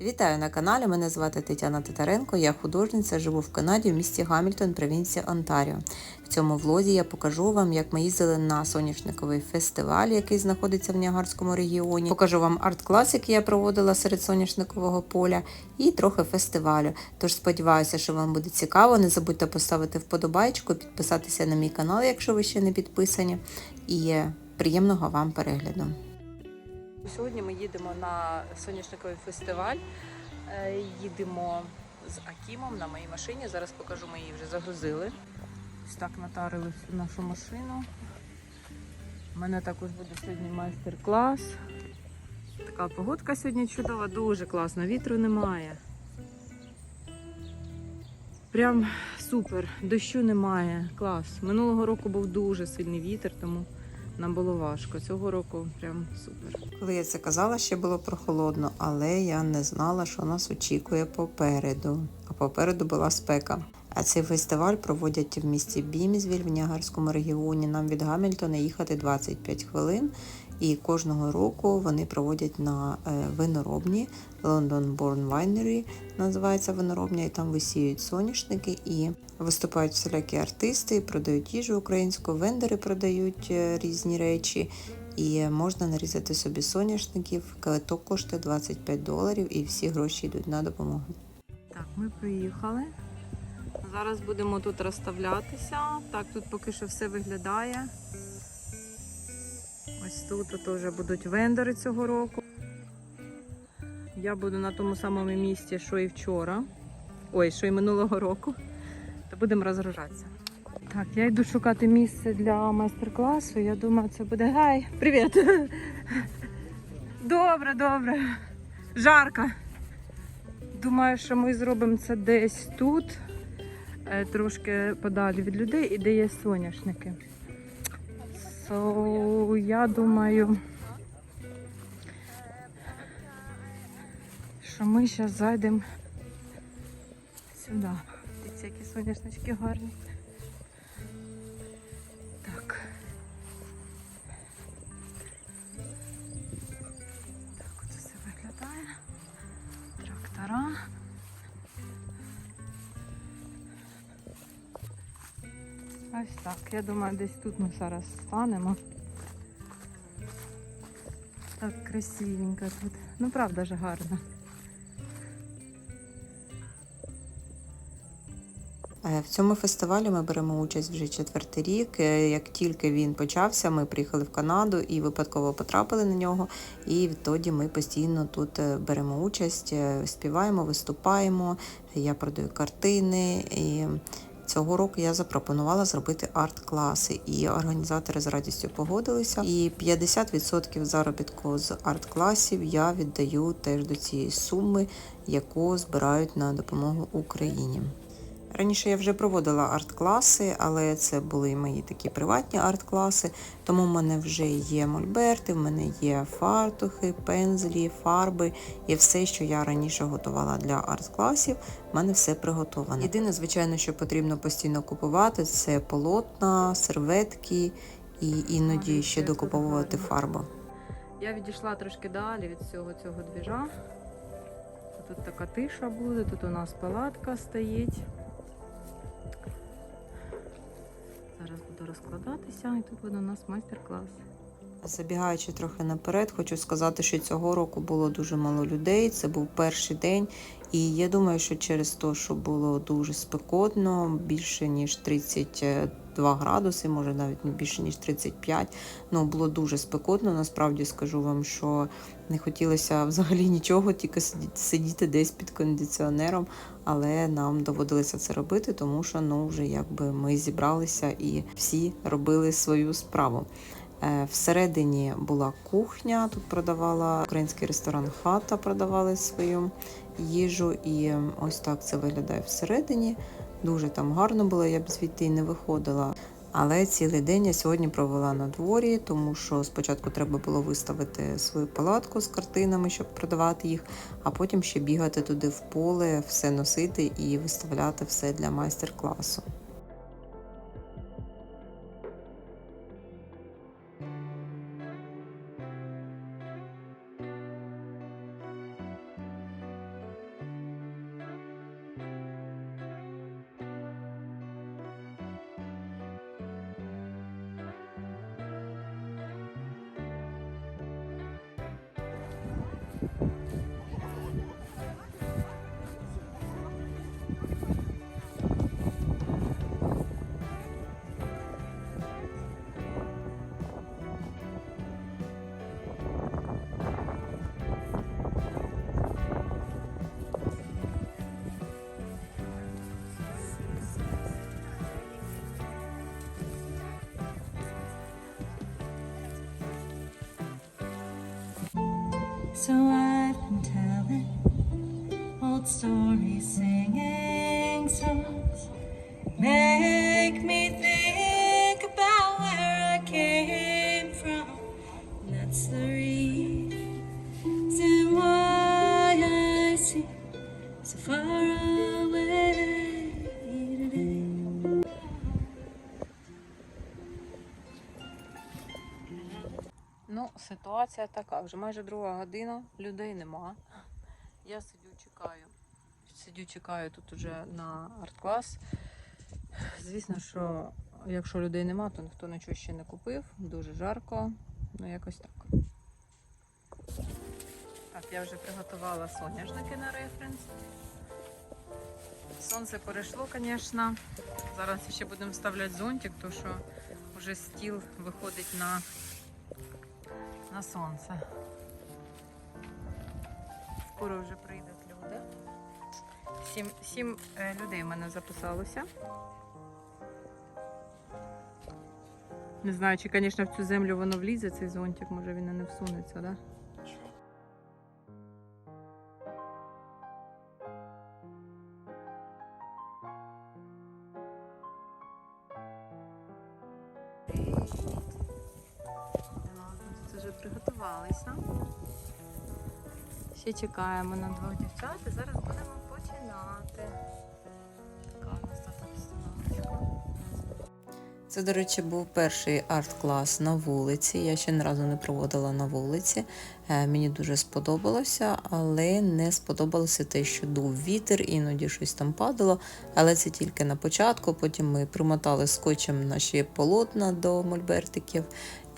Вітаю на каналі. Мене звати Тетяна Титаренко. Я художниця, живу в Канаді в місті Гамільтон, провінція Онтаріо. В цьому влозі я покажу вам, як ми їздили на соняшниковий фестиваль, який знаходиться в Ніагарському регіоні. Покажу вам арт-клас, який я проводила серед соняшникового поля, і трохи фестивалю. Тож сподіваюся, що вам буде цікаво. Не забудьте поставити вподобайку, підписатися на мій канал, якщо ви ще не підписані. І приємного вам перегляду. Сьогодні ми їдемо на соняшниковий фестиваль. Е, Їдемо з Акімом на моїй машині. Зараз покажу, ми її вже загрузили. Ось так натарили нашу машину. У мене також буде сьогодні майстер-клас. Така погодка сьогодні чудова, дуже класна, вітру немає. Прям супер, дощу немає. Клас. Минулого року був дуже сильний вітер, тому нам було важко. Цього року прям супер. Коли я це казала, ще було прохолодно, але я не знала, що нас очікує попереду. А попереду була спека. А цей фестиваль проводять в місті Бімзвіль в Ніагарському регіоні. Нам від Гамільтона їхати 25 хвилин. І кожного року вони проводять на е, виноробні London Born Winery, називається виноробня, і там висіють соняшники і виступають всілякі артисти, продають їжу українську, вендори продають е, різні речі. І можна нарізати собі соняшників. Квиток коштує 25 доларів, і всі гроші йдуть на допомогу. Так, ми приїхали. Зараз будемо тут розставлятися. Так, тут поки що все виглядає. Ось тут теж будуть вендори цього року. Я буду на тому самому місці, що і вчора. Ой, що і минулого року. То будемо розгружатися. Так, я йду шукати місце для майстер-класу. Я думаю, це буде. Гай, привіт! Добре, добре. Жарко. Думаю, що ми зробимо це десь тут, трошки подалі від людей, і де є соняшники. So, я думаю, що ми зараз зайдемо сюди. Дивіться, які соняшнички гарні. Так. Так, оце все виглядає. Трактора. Ось так. Я думаю, десь тут ми зараз станемо. Так красивенько тут. Ну, правда ж гарно. Е, В цьому фестивалі ми беремо участь вже четвертий рік. Е, Як тільки він почався, ми приїхали в Канаду і випадково потрапили на нього. І відтоді ми постійно тут е, беремо участь, співаємо, виступаємо. Я продаю картини. І Цього року я запропонувала зробити арт-класи, і організатори з радістю погодилися. І 50% заробітку з арт-класів я віддаю теж до цієї суми, яку збирають на допомогу Україні. Раніше я вже проводила арт-класи, але це були мої такі приватні арт-класи, тому в мене вже є мольберти, в мене є фартухи, пензлі, фарби і все, що я раніше готувала для арт-класів, в мене все приготоване. Єдине, звичайно, що потрібно постійно купувати, це полотна, серветки і іноді ще докуповувати фарбу. Я відійшла трошки далі від всього цього двіжа. Тут така тиша буде, тут у нас палатка стоїть. Зараз буду розкладатися і тут буде у нас майстер-клас. Забігаючи трохи наперед, хочу сказати, що цього року було дуже мало людей. Це був перший день, і я думаю, що через те, що було дуже спекотно, більше ніж 32 градуси, може навіть не більше ніж 35. Ну було дуже спекотно. Насправді скажу вам, що не хотілося взагалі нічого, тільки сидіти, десь під кондиціонером. Але нам доводилося це робити, тому що ну вже якби ми зібралися і всі робили свою справу. Е, Всередині була кухня, тут продавала український ресторан Хата, продавали свою їжу, і ось так це виглядає всередині. Дуже там гарно було, я б звідти не виходила. Але цілий день я сьогодні провела на дворі, тому що спочатку треба було виставити свою палатку з картинами, щоб продавати їх, а потім ще бігати туди в поле, все носити і виставляти все для майстер-класу. Ну, ситуація така. Вже майже друга година, людей нема. Я сидю, чекаю. Сидю, чекаю тут уже на арт-клас. Звісно, що якщо людей нема, то ніхто нічого ще не купив. Дуже жарко. Ну, якось так. Так, я вже приготувала соняшники на референс. Сонце перейшло, звісно. Зараз ще будемо вставляти зонтик, тому що вже стіл виходить на на сонце. Скоро вже прийдуть люди. Сім, сім е, людей в мене записалося. Не знаю, чи, звісно, в цю землю воно влізе, цей зонтик, може він і не всунеться, так? Да? Ще чекаємо на двох дівчат і зараз будемо починати. Це, до речі, був перший арт-клас на вулиці. Я ще ні разу не проводила на вулиці. Е, Мені дуже сподобалося, але не сподобалося те, що дув вітер, іноді щось там падало. Але це тільки на початку. Потім ми примотали скотчем наші полотна до мольбертиків.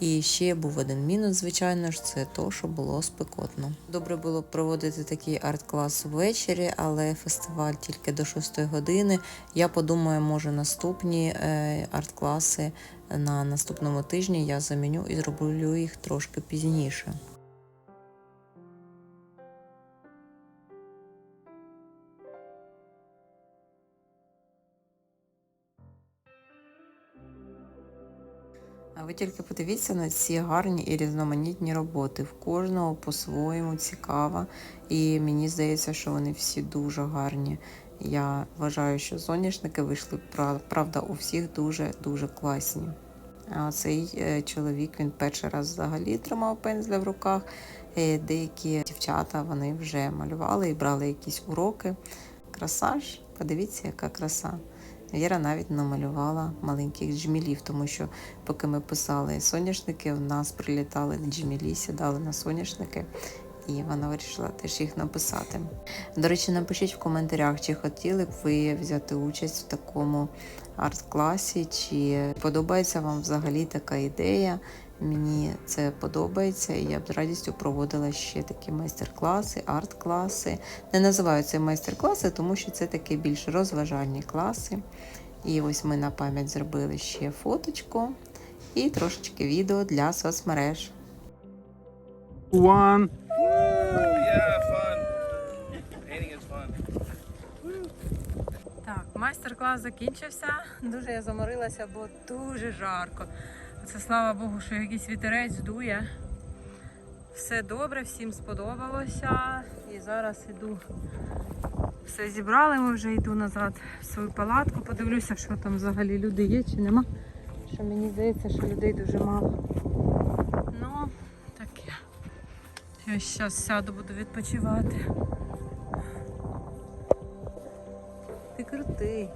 І ще був один мінус, звичайно ж, це то, що було спекотно. Добре було проводити такий арт-клас ввечері, але фестиваль тільки до 6 години. Я подумаю, може наступні е, арт-класи на наступному тижні я заміню і зроблю їх трошки пізніше. А ви тільки подивіться на ці гарні і різноманітні роботи. В кожного по-своєму цікава. І мені здається, що вони всі дуже гарні. Я вважаю, що соняшники вийшли пра- правда у всіх дуже-дуже класні. А цей е, чоловік він перший раз взагалі тримав пензля в руках. Е, Деякі дівчата вони вже малювали і брали якісь уроки. Краса ж, подивіться, яка краса. Віра навіть намалювала маленьких джмілів, тому що поки ми писали соняшники, в нас прилітали джмілі, сідали на соняшники, і вона вирішила теж їх написати. До речі, напишіть в коментарях, чи хотіли б ви взяти участь в такому арт-класі, чи подобається вам взагалі така ідея. Мені це подобається, і я б з радістю проводила ще такі майстер-класи, арт-класи. Не називаю це майстер-класи, тому що це такі більш розважальні класи. І ось ми на пам'ять зробили ще фоточку і трошечки відео для соцмереж. One. Так, майстер-клас закінчився. Дуже я заморилася, бо дуже жарко. Це слава Богу, що якийсь вітерець дує. Все добре, всім сподобалося. І зараз іду. Все зібрали, ми вже йду назад в свою палатку. Подивлюся, що там взагалі люди є чи нема. Що мені здається, що людей дуже мало. Ну, таке. Я зараз сяду, буду відпочивати. Ти крутий.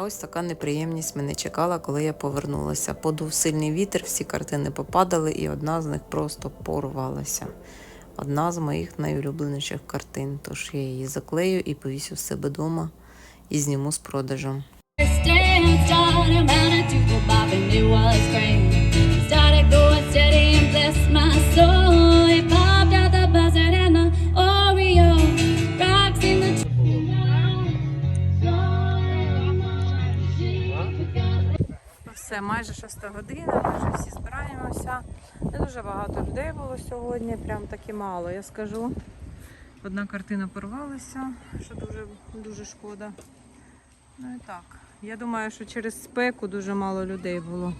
А ось така неприємність мене чекала, коли я повернулася. Подув сильний вітер, всі картини попадали, і одна з них просто порвалася. Одна з моїх найулюбленіших картин. Тож я її заклею і повісю в себе вдома і зніму з продажу. Все, майже шоста година, ми вже всі збираємося. Не дуже багато людей було сьогодні, прям таки мало, я скажу. Одна картина порвалася, що дуже, дуже шкода. Ну і так. Я думаю, що через спеку дуже мало людей було.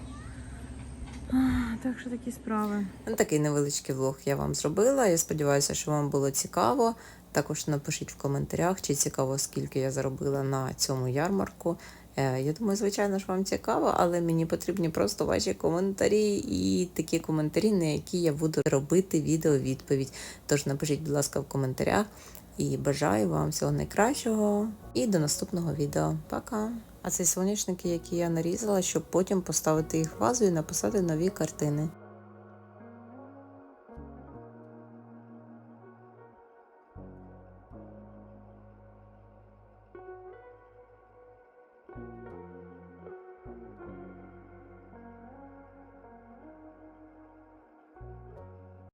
Так що такі справи. Ну, такий невеличкий влог я вам зробила. Я сподіваюся, що вам було цікаво. Також напишіть в коментарях, чи цікаво, скільки я заробила на цьому ярмарку. Е, Я думаю, звичайно ж вам цікаво, але мені потрібні просто ваші коментарі і такі коментарі, на які я буду робити відео відповідь. Тож напишіть, будь ласка, в коментарях. І бажаю вам всього найкращого і до наступного відео. Пока! А це соняшники, які я нарізала, щоб потім поставити їх в вазу і написати нові картини.